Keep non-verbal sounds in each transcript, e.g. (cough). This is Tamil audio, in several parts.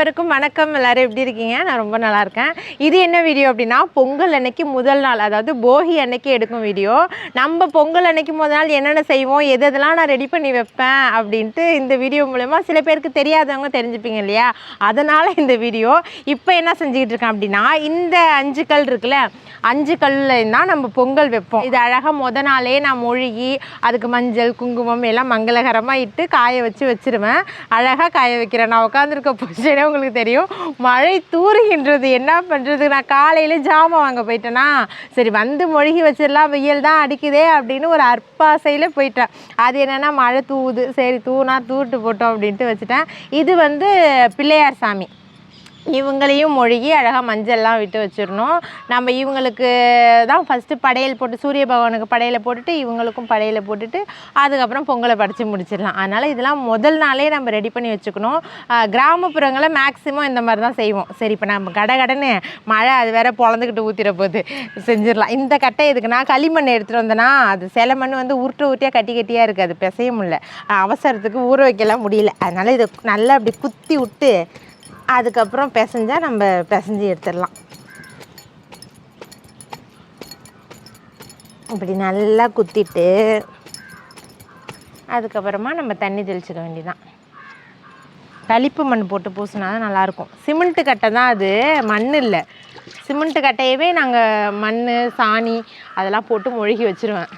அனைவருக்கும் வணக்கம். எல்லாரும் எப்படி இருக்கீங்க? நான் ரொம்ப நல்லா இருக்கேன். இது என்ன வீடியோ அப்படின்னா பொங்கல் அன்னைக்கு முதல் நாள் அதாவது போகி அன்னைக்கு எடுக்கும் வீடியோ. நம்ம பொங்கல் அன்னைக்கு முதல் நாள் என்னென்ன செய்வோம் எது எதெல்லாம் நான் ரெடி பண்ணி வைப்பேன் அப்படின்ட்டு இந்த வீடியோ மூலயமா சில பேருக்கு தெரியாதவங்க தெரிஞ்சுப்பீங்க இல்லையா? அதனால் இந்த வீடியோ இப்போ என்ன செஞ்சுக்கிட்டு இருக்கேன் அப்படின்னா இந்த அஞ்சு கல் இருக்குல்ல அஞ்சு கல்லில் தான் நம்ம பொங்கல் வைப்போம். இது அழகாக முத நாளே நான் மொழுகி அதுக்கு மஞ்சள் குங்குமம் எல்லாம் மங்களகரமாக இட்டு காய வச்சு வச்சிருவேன். அழகாக காய வைக்கிறேன். நான் உட்காந்துருக்க பொசிஷனே உங்களுக்கு தெரியும். மழை தூறுகின்றது. என்ன பண்ணுறது நான் காலையில் ஜாமான் வாங்க போயிட்டேன்னா சரி வந்து மொழுகி வச்சிடலாம். வெயில் தான் அடிக்குதே அப்படின்னு ஒரு அற்பாசையில் போயிட்டேன். அது என்னென்னா மழை தூவுது. சரி தூணா தூட்டு போட்டோம் அப்படின்ட்டு வச்சுட்டேன். இது வந்து பிள்ளையார் சாமி. இவங்களையும் மொழுகி அழகாக மஞ்சள்லாம் விட்டு வச்சிடணும். நம்ம இவங்களுக்கு தான் ஃபஸ்ட்டு படையல் போட்டு சூரிய பகவானுக்கு படையலை போட்டுட்டு இவங்களுக்கும் படையலை போட்டுட்டு அதுக்கப்புறம் பொங்கலை படித்து முடிச்சிடலாம். அதனால் இதெல்லாம் முதல் நாளே நம்ம ரெடி பண்ணி வச்சுக்கணும். கிராமப்புறங்களை கிராமப்புறங்களில் மேக்ஸிமம் இந்த மாதிரி தான் செய்வோம். சரி இப்போ நம்ம கடை கடன்னு மழை அது வேற பொழந்துக்கிட்டு ஊற்றிட போகுது. செஞ்சிடலாம். இந்த கட்டை எதுக்குன்னா களிமண் எடுத்துகிட்டு வந்தேன்னா அது சில மண் வந்து உருட்டு ஊட்டியாக கட்டி கட்டியாக இருக்குது அது பிசைய முடியல. அவசரத்துக்கு ஊற வைக்கலாம் முடியல. அதனால் இதை நல்லா அப்படி குத்தி விட்டு அதுக்கப்புறம் பிசைஞ்சால் நம்ம பிசைஞ்சு எடுத்துடலாம். இப்படி நல்லா குத்திட்டு அதுக்கப்புறமா நம்ம தண்ணி தெளிச்சிக்க வேண்டியதான் களிப்பு மண் போட்டு பூசினா தான் நல்லாயிருக்கும். சிமெண்ட்டு கட்டை தான் அது மண் இல்லை. சிமெண்ட்டு கட்டையவே நாங்கள் மண் சாணி அதெல்லாம் போட்டு மொழுகி வச்சுருவேன்.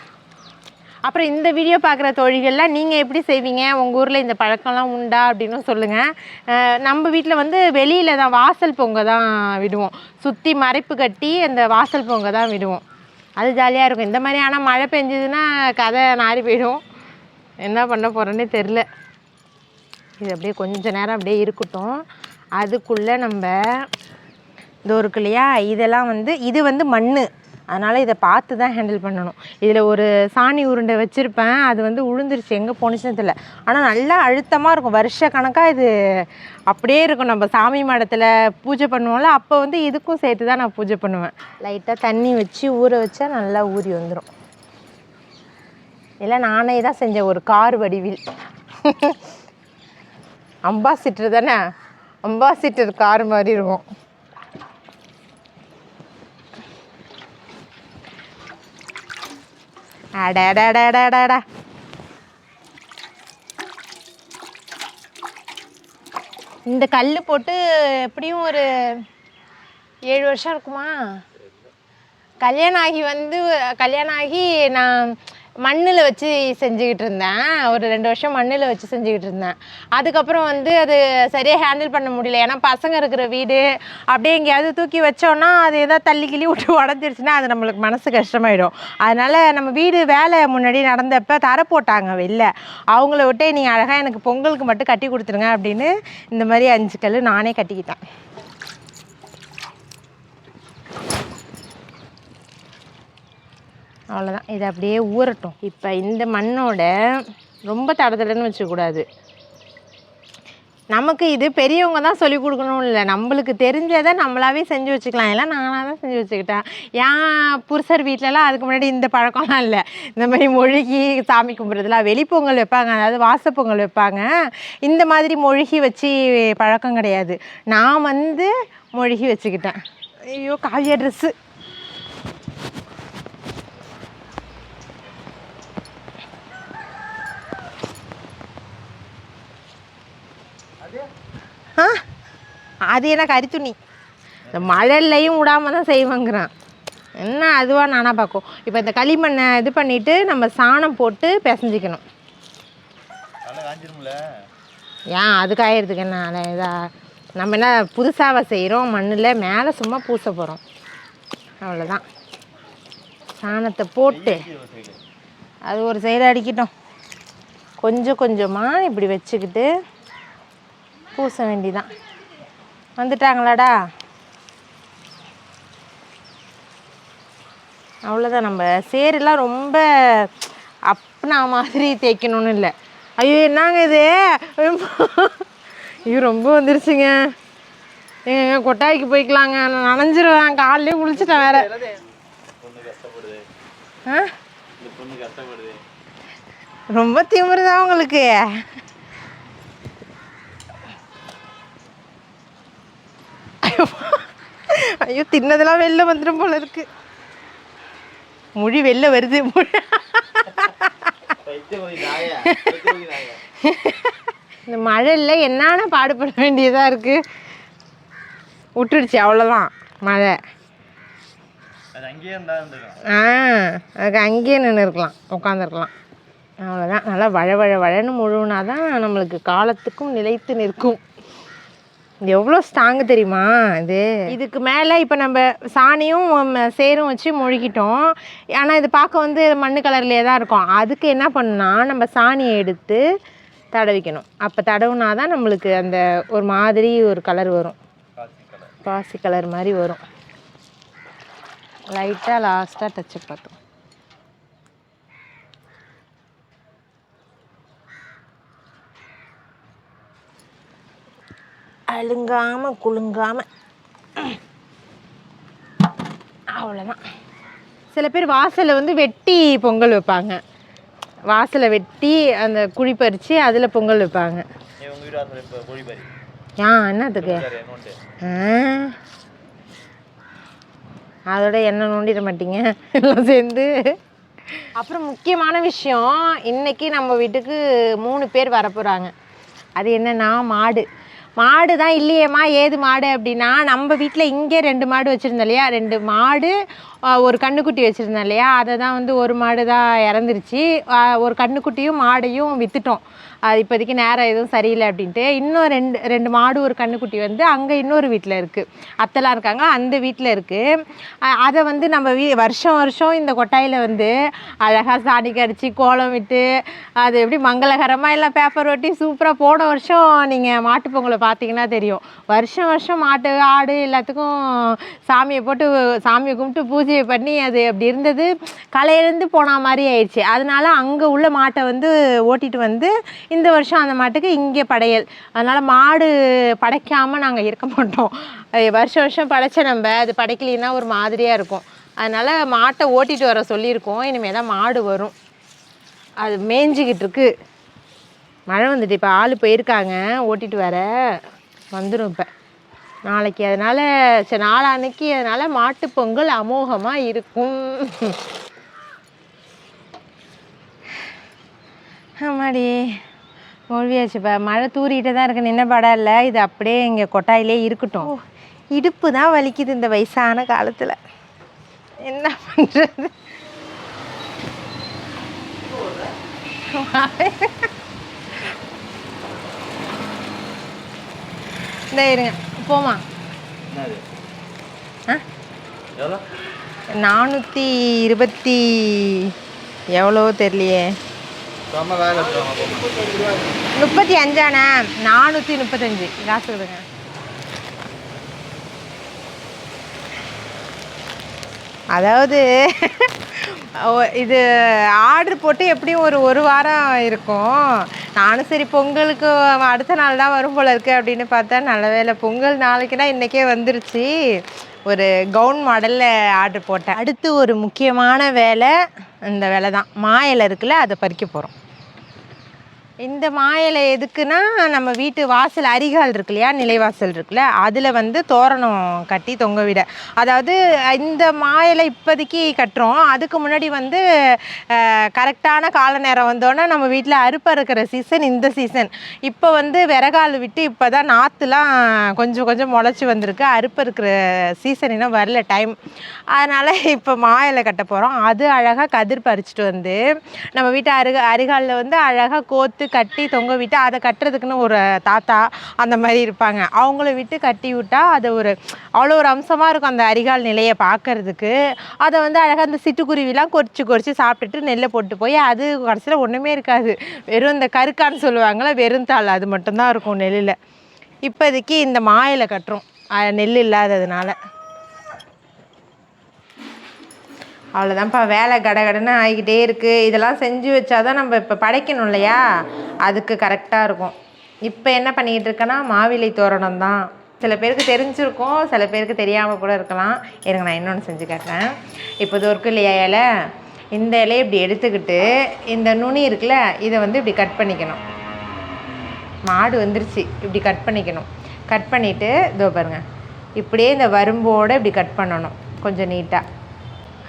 அப்புறம் இந்த வீடியோ பார்க்குற தொழில்கள்லாம் நீங்கள் எப்படி செய்வீங்க? உங்கள் ஊரில் இந்த பழக்கம்லாம் உண்டா? அப்படின்னு சொல்லுங்கள் நம்ம வீட்டில் வந்து வெளியில் தான் வாசல் பொங்க தான் விடுவோம். சுற்றி மறைப்பு கட்டி அந்த வாசல் பொங்க தான் விடுவோம். அது ஜாலியாக இருக்கும். இந்த மாதிரி ஆனால் மழை பெஞ்சதுன்னா கதை நாரி போயிடும். என்ன பண்ண போகிறோன்னே தெரில இது அப்படியே கொஞ்ச நேரம் அப்படியே இருக்கட்டும். அதுக்குள்ளே நம்ம இது இருக்கு இல்லையா? இதெல்லாம் வந்து இது வந்து மண் அதனால் இதை பார்த்து தான் ஹேண்டில் பண்ணணும். இதில் ஒரு சாணி உருண்டை வச்சுருப்பேன். அது வந்து உளுந்துருச்சு. எங்கே போணுச்சுன்னு தெரியல. ஆனால் நல்லா அழுத்தமாக இருக்கும். வருஷ கணக்காக இது அப்படியே இருக்கும். நம்ம சாமி மாடத்தில் பூஜை பண்ணுவோம்ல அப்போ வந்து இதுக்கும் சேர்த்து தான் நான் பூஜை பண்ணுவேன். லைட்டாக தண்ணி வச்சு ஊற வச்சா நல்லா ஊறி வந்துடும் இல்லை நானே தான் செஞ்சேன் ஒரு கார் வடிவில். அம்பாசிட்டர் தானே? அம்பாசிட்டர் கார் மாதிரி இருக்கும். அடடடடடடா இந்த கல் போட்டு எப்படியும் ஒரு ஏழு வருஷம் இருக்குமா? கல்யாணம் ஆகி வந்து கல்யாணம் ஆகி நான் மண்ணில் வச்சு செஞ்சுக்கிட்டு இருந்தேன். ஒரு ரெண்டு வருஷம் மண்ணில் வச்சு செஞ்சுக்கிட்டு இருந்தேன். அதுக்கப்புறம் வந்து அது சரியாக ஹேண்டில் பண்ண முடியல. ஏன்னா பசங்க இருக்கிற வீடு அப்படியே எங்கேயாவது தூக்கி வச்சோன்னா அது ஏதாவது தள்ளி கிள்ளி விட்டு (laughs) உடஞ்சிருச்சுன்னா அது நம்மளுக்கு மனசு கஷ்டமாயிடும். அதனால் நம்ம வீடு வேலை முன்னாடி நடந்தப்போ தர போட்டாங்க வெளில. அவங்கள விட்டே நீங்கள் அழகாக எனக்கு பொங்கலுக்கு மட்டும் கட்டி கொடுத்துருங்க அப்படின்னு இந்த மாதிரி அஞ்சு கல் நானே கட்டிக்கிட்டேன். அவ்வளோதான் இது அப்படியே ஊறட்டும். இப்போ இந்த மண்ணோட ரொம்ப தடதடன்னு வச்சுக்கூடாது நமக்கு இது பெரியவங்க தான் சொல்லிக் கொடுக்கணும் இல்லை. நம்மளுக்கு தெரிஞ்சதை நம்மளாவே செஞ்சு வச்சுக்கலாம். எல்லாம் நானாக தான் செஞ்சு வச்சுக்கிட்டேன். ஏன் புருஷர் வீட்டிலலாம் அதுக்கு முன்னாடி இந்த பழக்கம்லாம் இல்லை. இந்த மாதிரி மொழுகி சாமி கும்பிட்றதுலாம் வெளிப்பொங்கல் வைப்பாங்க. அதாவது வாசப்பொங்கல் வைப்பாங்க. இந்த மாதிரி மொழுகி வச்சு பழக்கம் கிடையாது. நான் வந்து மொழுகி வச்சுக்கிட்டேன். ஐயோ காவியா ட்ரெஸ்ஸு அது என்ன கறி துணி? இந்த மழைலையும் விடாம தான் செய்வாங்கிறான். என்ன அதுவாக நானாக பார்க்கும் இப்போ இந்த களிமண்ணை இது பண்ணிவிட்டு நம்ம சாணம் போட்டு பிசைஞ்சிக்கணும். ஏன் அது காயறதுக்கு என்ன அதை இதா நம்ம என்ன புதுசாக செய்கிறோம் மண்ணில் மேலே சும்மா பூச போகிறோம் அவ்வளோதான் சாணத்தை போட்டு அது ஒரு சைடு அடிக்கட்டும். கொஞ்சம் கொஞ்சமாக இப்படி வச்சுக்கிட்டு பூச வேண்டிதான். வந்துட்டாங்களாடா? அவ்வளோதான் நம்ம. சேரெல்லாம் ரொம்ப அப்னா மாதிரி தேய்க்கணும்னு இல்லை. ஐயோ என்னங்க இது? ஐயோ ரொம்ப வந்துருச்சுங்க. ஏங்க கொட்டாய்க்கு போய்க்கலாங்க. நான் நனைஞ்சிருவேன். காலையிலே குளிச்சுட்டேன் வேற. ஆ? ரொம்ப திமிருதான் உங்களுக்கு? ஐயோ தின்னதெல்லாம் வெளில வந்துடும் போல இருக்கு. மொழி வெளில வருது மொழி. இந்த மழையில் என்னென்ன பாடுபட வேண்டியதாக இருக்குது விட்டுடுச்சு அவ்வளோதான் மழை. ஆ அதுக்கு அங்கேயே நின்று இருக்கலாம் உட்காந்துருக்கலாம் அவ்வளோதான் நல்லா வழ வழ வழன்னு முழுவுனா தான் நம்மளுக்கு காலத்துக்கும் நிலைத்து நிற்கும். இது எவ்வளோ ஸ்ட்ராங்கு தெரியுமா இது? இதுக்கு மேலே இப்போ நம்ம சாணியும் சேரும் வச்சு மொழிக்கிட்டோம் ஆனால் இது பார்க்க வந்து மண்ணு கலர்லேயே தான் இருக்கும். அதுக்கு என்ன பண்ணா நம்ம சாணியை எடுத்து தடவிக்கணும். அப்போ தடவுனா தான் நம்மளுக்கு அந்த ஒரு மாதிரி ஒரு கலர் வரும். பாசி கலர் மாதிரி வரும். லைட்டாக லாஸ்ட்டாக டச்சு பார்த்தோம். அழுங்காம குலுங்காம. அவ்வளோதான் சில பேர் வாசலில் வந்து வெட்டி பொங்கல் வைப்பாங்க. வாசலை வெட்டி அந்த குழி பறித்து அதில் பொங்கல் வைப்பாங்க. ஏன் என்னத்துக்கு? ஆ. அதோட எண்ணெய் நோண்டிட மாட்டீங்க. எல்லாம் சேர்ந்து. அப்புறம் முக்கியமான விஷயம் இன்னைக்கு நம்ம வீட்டுக்கு மூணு பேர் வரப்போகிறாங்க அது என்னன்னா மாடு. மாடு தான் இல்லையேம்மா ஏது மாடு அப்படின்னா நம்ம வீட்டில் இங்கே ரெண்டு மாடு வச்சுருந்தோம் இல்லையா? ரெண்டு மாடு ஒரு கன்றுக்குட்டி வச்சுருந்தோம் இல்லையா? அதை தான் வந்து ஒரு மாடு தான் இறந்துருச்சு. ஒரு கன்றுக்குட்டியும் மாடையும் விற்றுட்டோம் அது இப்போதைக்கு நேரம் எதுவும் சரியில்லை அப்படின்ட்டு இன்னும் ரெண்டு ரெண்டு மாடு ஒரு கன்றுக்குட்டி வந்து அங்கே இன்னொரு வீட்டில் இருக்குது. அத்தெல்லாம் இருக்காங்க அந்த வீட்டில் இருக்குது. அதை வந்து நம்ம வீ வருஷம் வருஷம் இந்த கொட்டாயில் வந்து அழகாக சாணி கடிச்சு கோலம் விட்டு அது எப்படி மங்களகரமாக எல்லாம் பேப்பர் ஒட்டி சூப்பராக போன வருஷம் நீங்கள் மாட்டுப் பொங்கலை பார்த்தீங்கன்னா தெரியும். வருஷம் வருஷம் மாட்டு ஆடு எல்லாத்துக்கும் சாமியை போட்டு சாமியை கும்பிட்டு பூஜையை பண்ணி அது அப்படி இருந்தது. கலையிலேருந்து போன மாதிரி ஆயிடுச்சு. அதனால அங்கே உள்ள மாட்டை வந்து ஓட்டிகிட்டு வந்து இந்த வருஷம் அந்த மாட்டுக்கு இங்கே படையல். அதனால் மாடு படைக்காமல் நாங்கள் இருக்க மாட்டோம். வருஷம் வருஷம் படைச்ச நம்ம அது படைக்கலைன்னா ஒரு மாதிரியாக இருக்கும். அதனால் மாட்டை ஓட்டிகிட்டு வர சொல்லியிருக்கோம். இனிமேல் தான் மாடு வரும். அது மேய்ஞ்சிக்கிட்டு இருக்கு. மழை வந்துட்டு இப்போ ஆள் போயிருக்காங்க. ஓட்டிட்டு வர. வந்துடும் இப்போ. நாளைக்கு. அதனால் சரி நாளான்னைக்கு அதனால் மாட்டுப் பொங்கல் அமோகமாக இருக்கும். ஆமாடி. மொழியாச்சு இப்போ மழை தூரிக்கிட்டே தான் இருக்கு. நின்ன படம் இல்லை. இது அப்படியே இங்கே கொட்டாயிலே இருக்கட்டும். இடுப்பு தான் வலிக்குது இந்த வயசான காலத்தில். என்ன பண்ணுறது இந்த இருங்க. போமா நானூற்றி இருபத்தி எவ்வளோ தெரியலையே. முப்பத்தி அஞ்சாண்ணே? நானூற்றி முப்பத்தஞ்சு. காசு கொடுங்க. அதாவது இது ஆர்டர் போட்டு எப்படியும் ஒரு ஒரு வாரம் இருக்கும். நானும் சரி பொங்கலுக்கு அடுத்த நாள் தான் வரும் போல இருக்கு அப்படின்னு பார்த்தா நல்ல வேளை பொங்கல் நாளைக்குனா இன்றைக்கே வந்துருச்சு. ஒரு கவுன் மாடலில் ஆர்டர் போட்டேன். அடுத்து ஒரு முக்கியமான வேலை இந்த வேலை தான் மா இலை இருக்குல்ல அதை பறிக்க போகிறோம் இந்த மா இலை எதுக்குன்னா நம்ம வீட்டு வாசல் அரிகால் இருக்கு இல்லையா நிலைவாசல் இருக்குல்ல அதில் வந்து தோரணம் கட்டி தொங்க விட. அதாவது இந்த மா இலை இப்போதைக்கு கட்டுறோம். அதுக்கு முன்னாடி வந்து கரெக்டான கால நேரம் வந்தோன்னே நம்ம வீட்டில் அறுப்பறுக்கிற சீசன் இந்த சீசன். இப்போ வந்து விறகால் விட்டு இப்போ தான் நாற்றுலாம் கொஞ்சம் கொஞ்சம் முளைச்சி வந்திருக்கு. அறுப்பறுக்கிற சீசன் இன்னும் வரல டைம். அதனால் இப்போ மா இலை கட்ட போகிறோம் அது அழகாக கதிர் பறிச்சுட்டு வந்து நம்ம வீட்டு அருக அரிகாலில் வந்து அழகாக கோத்து கட்டி தொங்க விட்டு அதை கட்டுறதுக்குன்னு ஒரு தாத்தா அந்த மாதிரி இருப்பாங்க. அவங்கள விட்டு கட்டி விட்டால் அது ஒரு அவ்வளோ ஒரு அம்சமாக இருக்கும் அந்த அரிகால் நிலையை பார்க்கறதுக்கு. அதை வந்து அழகாக அந்த சிட்டுக்குருவிலாம் கொறிச்சு கொறிச்சு சாப்பிட்டுட்டு நெல்லை போட்டு போய் அது கடைசியில் ஒன்றுமே இருக்காது. வெறும் இந்த கருக்கான்னு சொல்லுவாங்களே வெறும் தாள். அது மட்டும்தான் இருக்கும் நெல்லில். இப்போதைக்கு இந்த மாயில கட்டுறோம். நெல் இல்லாததுனால. அவ்வளோதான்ப்பா வேலை கடகடன்னு ஆகிக்கிட்டே இருக்குது இதெல்லாம் செஞ்சு வச்சாதான் நம்ம இப்போ படைக்கணும் இல்லையா? அதுக்கு கரெக்டாக இருக்கும். இப்போ என்ன பண்ணிக்கிட்டு இருக்கேன்னா மாவிலை தோரணம் தான் சில பேருக்கு தெரிஞ்சிருக்கும் சில பேருக்கு தெரியாமல் கூட இருக்கலாம். இருங்க நான் இன்னொன்று செஞ்சு காட்டுறேன். இப்போ இது இருக்கு இல்லையா இலை? இந்த இலையை இப்படி எடுத்துக்கிட்டு இந்த நுனி இருக்குல்ல இதை வந்து இப்படி கட் பண்ணிக்கணும். மாடு வந்துருச்சு இப்படி கட் பண்ணிக்கணும். கட் பண்ணிவிட்டு இதோ பாருங்க. இப்படியே இந்த வரும்போடு இப்படி கட் பண்ணணும் கொஞ்சம் நீட்டாக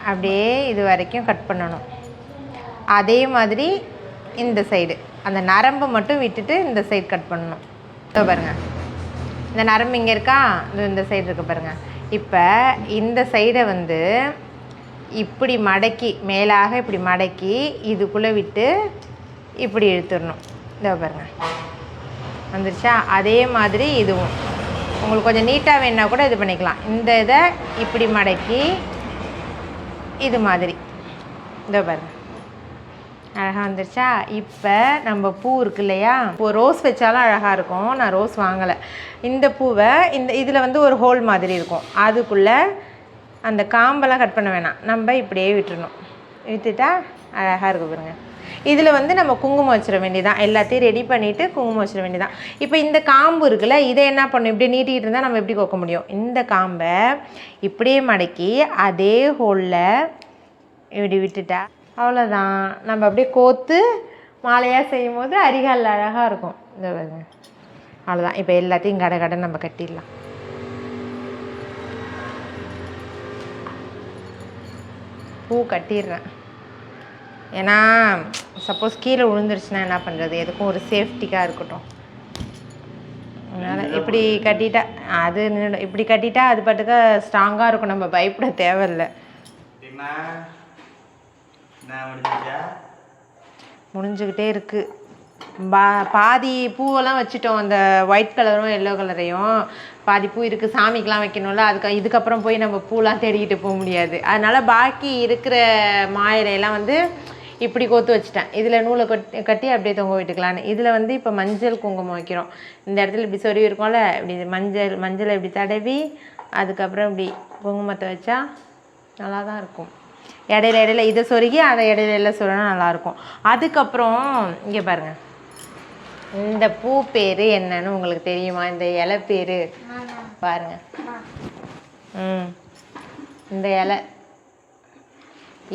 அப்படியே இது வரைக்கும் கட் பண்ணணும். அதே மாதிரி இந்த சைடு அந்த நரம்பை மட்டும் விட்டுட்டு இந்த சைடு கட் பண்ணணும். இதோ பாருங்கள் இந்த நரம்பு இங்கே இருக்கா? இந்த இந்த சைடு இருக்கு பாருங்க. இப்போ இந்த சைடை வந்து இப்படி மடக்கி மேலாக இப்படி மடக்கி இதுக்குள்ளே விட்டு இப்படி இழுத்துடணும். இதோ பாருங்கள் வந்துருச்சா? அதே மாதிரி இதுவும். உங்களுக்கு கொஞ்சம் நீட்டாக வேணுன்னா கூட இது பண்ணிக்கலாம். இந்த இதை இப்படி மடக்கி இது மாதிரி. இதோ பாருங்க. அழகாக வந்துருச்சா? இப்போ நம்ம பூ இருக்கு இல்லையா? இப்போ ரோஸ் வச்சாலும் அழகாக இருக்கும். நான் ரோஸ் வாங்கலை. இந்த பூவை இந்த இதில் வந்து ஒரு ஹோல் மாதிரி இருக்கும். அதுக்குள்ளே அந்த காம்பெல்லாம் கட் பண்ண வேணாம். நம்ம இப்படியே விட்டுறணும். விட்டுட்டா அழகாக இருக்கு பாருங்கள் இதில் வந்து நம்ம குங்குமம் வச்சிட வேண்டியதான் எல்லாத்தையும் ரெடி பண்ணிவிட்டு குங்குமம் வச்சிட வேண்டியதான் இப்போ இந்த காம்பு இருக்குல்ல இதை என்ன பண்ணும் இப்படி நீட்டிகிட்டு இருந்தால் நம்ம எப்படி கொக்க முடியும்? இந்த காம்பை இப்படியே மடக்கி அதே ஹோலில் இப்படி விட்டுட்டா அவ்வளோதான் நம்ம அப்படியே கோத்து மாலையாக செய்யும் போது அரிகாலில் அழகாக இருக்கும். இந்த அவ்வளோதான் இப்போ எல்லாத்தையும் கடை கடை நம்ம கட்டிடலாம். பூ கட்டிடுறேன். ஏன்னா சப்போஸ் கீழே விழுந்துருச்சுன்னா என்ன பண்ணுறது எதுக்கும் ஒரு சேஃப்டிக்காக இருக்கட்டும். அதனால் இப்படி கட்டிட்டா அது. இப்படி கட்டிட்டா அது பாட்டுக்கு ஸ்ட்ராங்காக இருக்கும். நம்ம பயப்பட தேவையில்லை. முடிஞ்சுக்கிட்டே இருக்கு. பா பாதி பூவெல்லாம் வச்சுட்டோம். அந்த ஒயிட் கலரும் எல்லோ கலரையும் பாதி பூ இருக்குது சாமிக்கெலாம் வைக்கணும்ல. அதுக்கு இதுக்கப்புறம் போய் நம்ம பூலாம் தேடிக்கிட்டு போக முடியாது. அதனால பாக்கி இருக்கிற மாயிலையெல்லாம் வந்து இப்படி கோத்து வச்சுட்டேன். இதில் நூலை கட்டி கட்டி அப்படியே தொங்க விட்டுக்கலான்னு. இதில் வந்து இப்போ மஞ்சள் குங்குமம் வைக்கிறோம். இந்த இடத்துல இப்படி சொருவி இருக்கோம்ல இப்படி மஞ்சள் மஞ்சளை இப்படி தடவி அதுக்கப்புறம் இப்படி குங்குமத்தை வச்சா நல்லா தான் இருக்கும். இடையில இடையில இதை சொருகி அதை இடையில இடையில சொருனா நல்லாயிருக்கும். அதுக்கப்புறம் இங்கே பாருங்க. இந்த பூ பேர் என்னன்னு உங்களுக்கு தெரியுமா? இந்த இலை பேர். பாருங்க. ம். இந்த இலை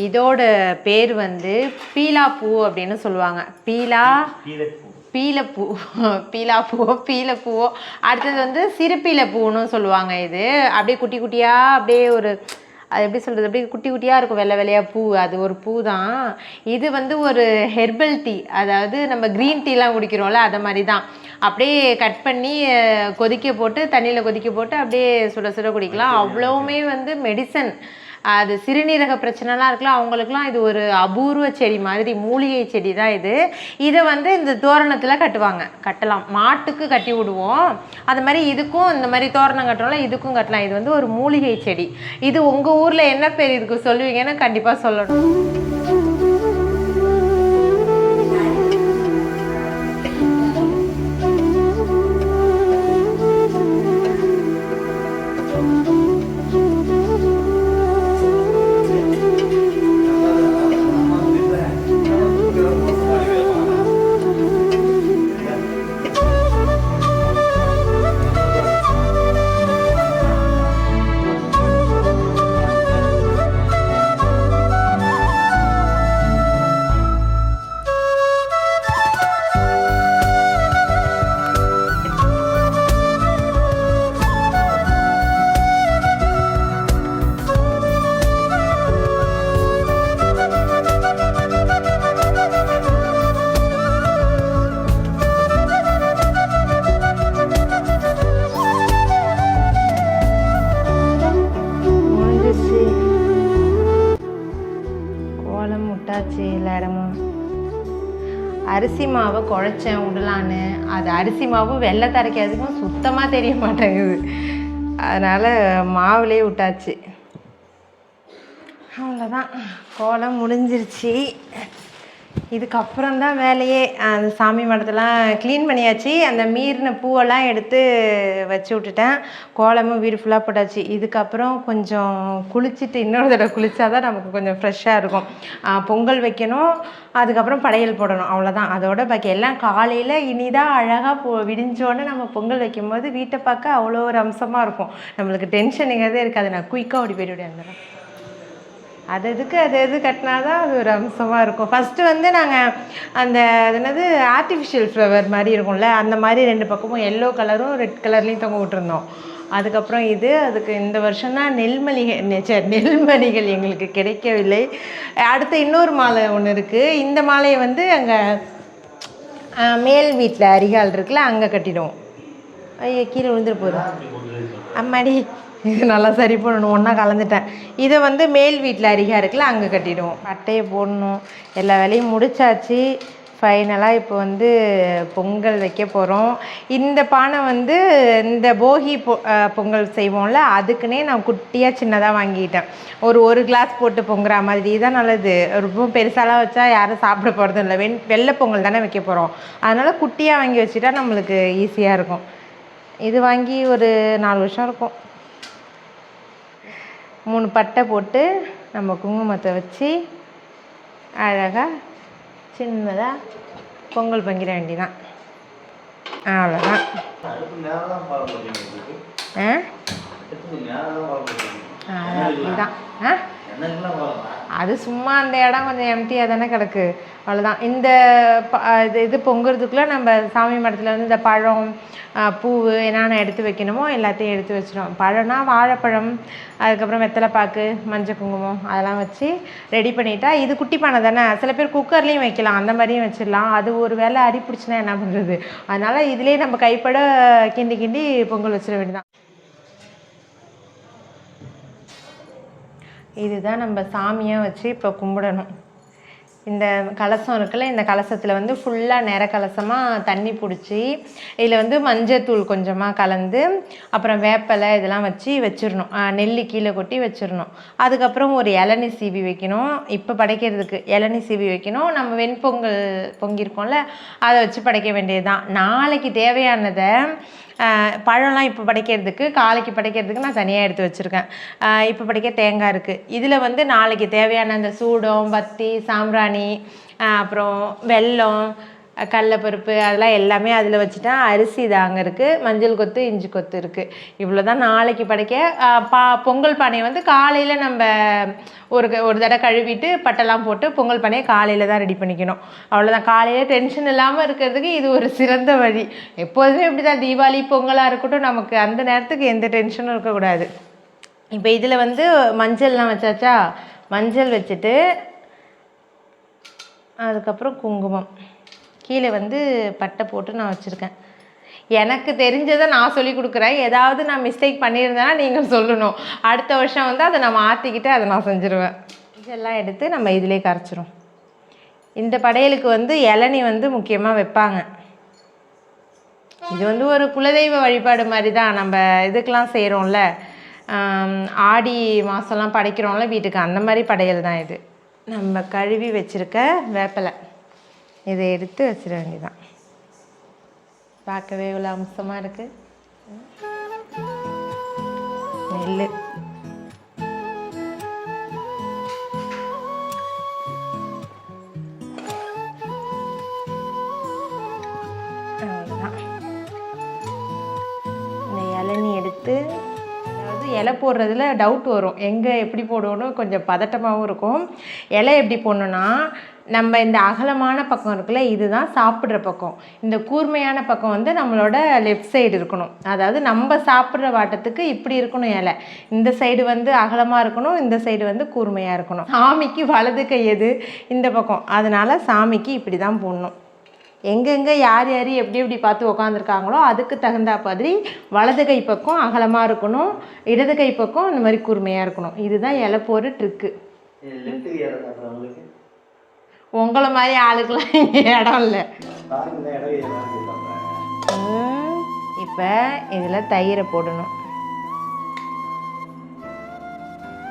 இதோட பேர் வந்து பீலா பூ அப்படின்னு சொல்லுவாங்க. பீலா பீலப்பூ. பீலாப்பூவோ பீலப்பூவோ அடுத்தது வந்து சிறுபீலப்பூன்னு சொல்லுவாங்க இது. அப்படியே குட்டி குட்டியாக அப்படியே ஒரு அது எப்படி சொல்கிறது அப்படியே குட்டி குட்டியாக இருக்கும் வெள்ளை வெள்ளையாக பூ. அது ஒரு பூ தான் இது வந்து ஒரு ஹெர்பல் டீ அதாவது நம்ம க்ரீன் டீலாம் குடிக்கிறோம்ல அதை மாதிரி தான் அப்படியே கட் பண்ணி கொதிக்க போட்டு தண்ணியில் கொதிக்க போட்டு அப்படியே சுட சுட குடிக்கலாம். அவ்வளவுமே வந்து மெடிசன் அது சிறுநீரக பிரச்சனைலாம் இருக்கலாம் அவங்களுக்குலாம் இது ஒரு அபூர்வ செடி மாதிரி மூலிகை செடி தான் இது. இதை வந்து இந்த தோரணத்தில் கட்டுவாங்க. கட்டலாம். மாட்டுக்கு கட்டி விடுவோம். அது மாதிரி இதுக்கும் இந்த மாதிரி தோரணம் கட்டுறோம்ல இதுக்கும் கட்டலாம். இது வந்து ஒரு மூலிகை செடி. இது உங்கள் ஊரில் என்ன பேர் இதுக்கு சொல்லுவீங்கன்னு கண்டிப்பாக சொல்லணும். அரிசி மாவை குழைச்சேன் விடலான்னு அது அரிசி மாவும் வெள்ளை தரைக்கிறதுக்கும் சுத்தமாக தெரிய மாட்டேங்குது. அதனால் மாவுலேயே விட்டாச்சு. அவ்வளோதான் கோலம் முடிஞ்சிருச்சு. இதுக்கப்புறம் தான் வேலையே அந்த சாமி மடத்தெல்லாம் க்ளீன் பண்ணியாச்சு. அந்த மீறின பூவெல்லாம் எடுத்து வச்சு விட்டுட்டேன். கோலமும் வீடு ஃபுல்லாக போட்டாச்சு. இதுக்கப்புறம் கொஞ்சம் குளிச்சுட்டு இன்னொரு தடவை குளித்தா தான் நமக்கு கொஞ்சம் ஃப்ரெஷ்ஷாக இருக்கும். பொங்கல் வைக்கணும். அதுக்கப்புறம் படையல் போடணும். அவ்வளோதான் அதோட பாக்கி எல்லாம் காலையில் இனிதான் அழகாக போ விடிஞ்சோடனே நம்ம பொங்கல் வைக்கும்போது வீட்டை பார்க்க அவ்வளோ ஒரு அம்சமாக இருக்கும். நம்மளுக்கு டென்ஷனுங்கிறதே இருக்காது. நான் குயிக்காக ஓடி போய்ட்டு வந்துடுறேன் அது எதுக்கு அது எது கட்டினா தான் அது ஒரு அம்சமாக இருக்கும். ஃபஸ்ட்டு வந்து நாங்கள் அந்த அது என்னது ஆர்டிஃபிஷியல் ஃப்ளவர் மாதிரி இருக்கும்ல அந்த மாதிரி ரெண்டு பக்கமும் எல்லோ கலரும் ரெட் கலர்லேயும் தொங்க விட்டுருந்தோம். அதுக்கப்புறம் இது அதுக்கு இந்த வருஷம் தான் நெல்மணிகள் நெ- நெல்மணிகள் எங்களுக்கு கிடைக்கவில்லை. அடுத்து இன்னொரு மாலை ஒன்று இருக்குது இந்த மாலையை வந்து அங்கே மேல் வீட்டில் அரிகால் இருக்குல்ல அங்கே கட்டிடுவோம். ஐயோ கீழே விழுந்துட்டு போகுது. அம்மாடி இது நல்லா சரி பண்ணணும் ஒன்றா கலந்துட்டேன். இதை வந்து மேல் வீட்டில் அருகா இருக்குல்ல அங்கே கட்டிடுவோம். அட்டையை போடணும். எல்லா வேலையும் முடிச்சாச்சு. ஃபைனலாக இப்போ வந்து பொங்கல் வைக்க போகிறோம் இந்த பானை வந்து இந்த போகி பொ பொங்கல் செய்வோம்ல அதுக்குன்னே நான் குட்டியாக சின்னதாக வாங்கிட்டேன். ஒரு ஒரு கிளாஸ் போட்டு பொங்குற மாதிரி. தான் நல்லது. ரொம்ப பெருசாலாம் வச்சா யாரும் சாப்பிட போகிறதும் இல்லை. வெண் வெள்ளை பொங்கல் தானே வைக்க போகிறோம் அதனால் குட்டியாக வாங்கி வச்சுட்டா நம்மளுக்கு ஈஸியாக இருக்கும். இது வாங்கி ஒரு நாலு வருஷம் இருக்கும். மூணு பட்டை போட்டு நம்ம குங்குமத்தை வச்சு அழகாக சின்னதாக பொங்கல் பங்கிட வேண்டியதான் அவ்வளோதான் ஆ? அப்படிதான். ஆ? அது சும்மா அந்த இடம் கொஞ்சம் எம்டியாக தானே கிடக்கு. அவ்வளோதான் இந்த ப- இது இது பொங்குறதுக்குள்ளே நம்ம சாமி மரத்தில் வந்து இந்த பழம் பூ பூவு என்னென்ன எடுத்து வைக்கணுமோ எல்லாத்தையும் எடுத்து வச்சிடும் பழம்னா வாழைப்பழம் அதுக்கப்புறம் வெத்தலைப்பாக்கு மஞ்சள் குங்குமம் அதெல்லாம் வச்சு ரெடி பண்ணிட்டா இது குட்டி பானை தானே. சில பேர் குக்கர்லேயும் வைக்கலாம். அந்த மாதிரியும் வச்சிடலாம். அது ஒரு வேளை அரி பிடிச்சினா என்ன பண்ணுறது அதனால் இதுலேயே நம்ம கைப்பட கிண்டி கிண்டி பொங்கல் வச்சிட வேண்டியதான் இதுதான் நம்ம சாமியாக வச்சு இப்போ கும்பிடணும். இந்த கலசம் இருக்குல்ல இந்த கலசத்தில் வந்து ஃபுல்லாக நிற கலசமாக தண்ணி பிடிச்சி இதில் வந்து மஞ்சத்தூள் கொஞ்சமாக கலந்து அப்புறம் வேப்பலை இதெல்லாம் வச்சு வச்சிடணும். நெல்லி கீழே கொட்டி வச்சிடணும். அதுக்கப்புறம் ஒரு இளநி சீவி வைக்கணும். இப்போ படைக்கிறதுக்கு இளநி சீவி வைக்கணும். நம்ம வெண்பொங்கல் பொங்கியிருக்கோம்ல அதை வச்சு படைக்க வேண்டியது தான் நாளைக்கு தேவையானதை பழம்லாம் இப்போ படைக்கிறதுக்கு காலைக்கு படைக்கிறதுக்கு நான் தனியாக எடுத்து வச்சுருக்கேன். இப்போ படைக்க தேங்காய் இருக்குது இதில் வந்து நாளைக்கு தேவையான அந்த சூடம் பத்தி சாம்பிராணி அப்புறம் வெல்லம் கடலப்பருப்பு அதெல்லாம் எல்லாமே அதில் வச்சுட்டேன் அரிசி தாங்க இருக்குது மஞ்சள் கொத்து இஞ்சி கொத்து இருக்குது இவ்வளோ தான் நாளைக்கு படைக்க பா பொங்கல் பானையை வந்து காலையில் நம்ம ஒரு க- ஒரு தடவை கழுவிட்டு பட்டெல்லாம் போட்டு பொங்கல் பானையை காலையில் தான் ரெடி பண்ணிக்கணும். அவ்வளோதான் காலையில் டென்ஷன் இல்லாமல் இருக்கிறதுக்கு இது ஒரு சிறந்த வழி. எப்போதுமே இப்படி தான் தீபாவளி பொங்கலாக இருக்கட்டும் நமக்கு அந்த நேரத்துக்கு எந்த டென்ஷனும் இருக்கக்கூடாது. இப்போ இதில் வந்து மஞ்சள்லாம் வச்சாச்சா? மஞ்சள் வச்சுட்டு அதுக்கப்புறம் குங்குமம். கீழே வந்து பட்டை போட்டு நான் வச்சுருக்கேன். எனக்கு தெரிஞ்சதை நான் சொல்லி கொடுக்குறேன். ஏதாவது நான் மிஸ்டேக் பண்ணியிருந்தேன்னா நீங்கள் சொல்லணும். அடுத்த வருஷம் வந்து அதை நான் மாற்றிக்கிட்டு அதை நான் செஞ்சுருவேன். இதெல்லாம் எடுத்து நம்ம இதிலே கரைச்சிரும். இந்த படையலுக்கு வந்து இளநி வந்து முக்கியமாக வைப்பாங்க. இது வந்து ஒரு குலதெய்வ வழிபாடு மாதிரி தான். நம்ம இதுக்கெலாம் செய்கிறோம்ல ஆடி மாதம்லாம் படைக்கிறோம்ல வீட்டுக்கு. அந்த மாதிரி படையல் தான் இது. நம்ம கழுவி வச்சுருக்க வேப்பலை. இதை எடுத்து வச்சிட வேண்டியதான் பார்க்கவே இவ்வளோ அம்சமாக இருக்குது நெல் அவ்வளோதான் எடுத்து அதாவது இலை போடுறதுல டவுட் வரும். எங்கே எப்படி போடணும் கொஞ்சம் பதட்டமாகவும் இருக்கும். இலை எப்படி போடணுன்னா நம்ம இந்த அகலமான பக்கம் இருக்குல்ல இதுதான் சாப்பிட்ற பக்கம். இந்த கூர்மையான பக்கம் வந்து நம்மளோட லெஃப்ட் சைடு இருக்கணும். அதாவது நம்ம சாப்பிட்ற வாட்டத்துக்கு இப்படி இருக்கணும் இலை. இந்த சைடு வந்து அகலமாக இருக்கணும் இந்த சைடு வந்து கூர்மையாக இருக்கணும். சாமிக்கு வலது கை எது? இந்த பக்கம். அதனால் சாமிக்கு இப்படி தான் போடணும். எங்கெங்கே யார் யார் எப்படி எப்படி பார்த்து உக்காந்துருக்காங்களோ அதுக்கு தகுந்த மாதிரி வலது கை பக்கம் அகலமாக இருக்கணும் இடது கை பக்கம் இந்த மாதிரி கூர்மையாக இருக்கணும். இதுதான் இலை போகிற ட்ரிக்கு லெஃப்ட் உங்களை மாதிரி ஆளுக்கெல்லாம் இடம் இல்லை. இப்போ இதில் தயிரை போடணும்.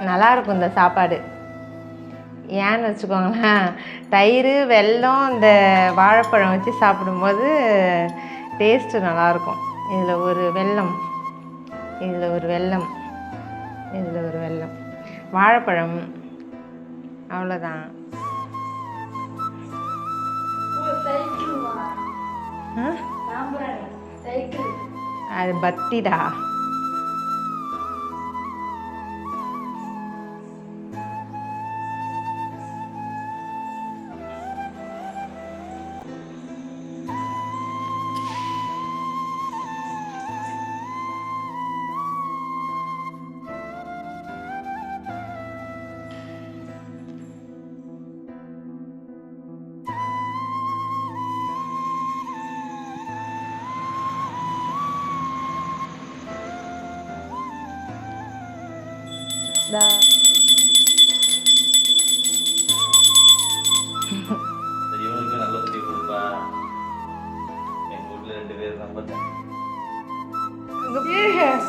நல்லா இருக்கும் இந்த சாப்பாடு. ஏன்னு வச்சுக்கோங்களேன் தயிர் வெல்லம் இந்த வாழைப்பழம் வச்சு சாப்பிடும்போது டேஸ்ட்டு நல்லாயிருக்கும். இதில் ஒரு வெல்லம் இதில் ஒரு வெல்லம் இதில் ஒரு வெல்லம். வாழைப்பழம் அவ்வளோதான் அது பத்திடா. தா சரி இவனுக்கு நல்ல சொல்லி கொடுப்பா. எங்க வீட்டுல ரெண்டு பேர் தான் பார்த்தேன்.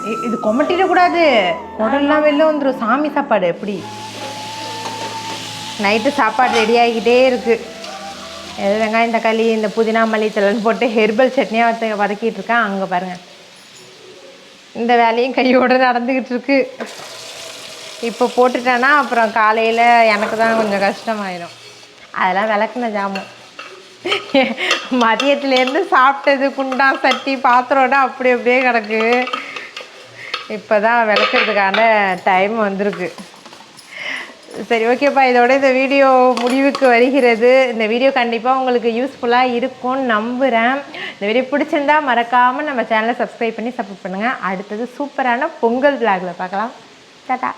இ- இது கொமட்டிடக்கூடாது. உடல்லாம் வெளில வந்துடும் சாமி சாப்பாடு எப்படி? நைட்டு சாப்பாடு ரெடி ஆகிக்கிட்டே இருக்கு. எது வெங்காயம் தக்காளி இந்த புதினா மல்லித்தலைன்னு போட்டு ஹெர்பல் சட்னியாக வத வதக்கிட்டு இருக்கேன். அங்கே பாருங்க. இந்த வேலையும் கையோடு நடந்துக்கிட்டு இருக்கு. இப்போ போட்டுட்டேன்னா அப்புறம் காலையில் எனக்கு தான் கொஞ்சம் கஷ்டமாயிடும் அதெல்லாம் விளக்குன ஜாமம். மதியத்துலேருந்து சாப்பிட்டது குண்டா சட்டி பாத்திரம்னா அப்படி அப்படியே கிடக்கு. இப்போ தான் விளக்குறதுக்கான டைம் வந்திருக்கு. சரி ஓகேப்பா. இதோட இந்த வீடியோ முடிவுக்கு வருகிறது. இந்த வீடியோ கண்டிப்பாக உங்களுக்கு யூஸ்ஃபுல்லாக இருக்கும்னு நம்புகிறேன் இந்த வீடியோ பிடிச்சிருந்தா மறக்காமல் நம்ம சேனலை சப்ஸ்கிரைப் பண்ணி சப்போர்ட் பண்ணுங்கள் அடுத்தது சூப்பரான பொங்கல் விளாகில் பார்க்கலாம். டாட்டா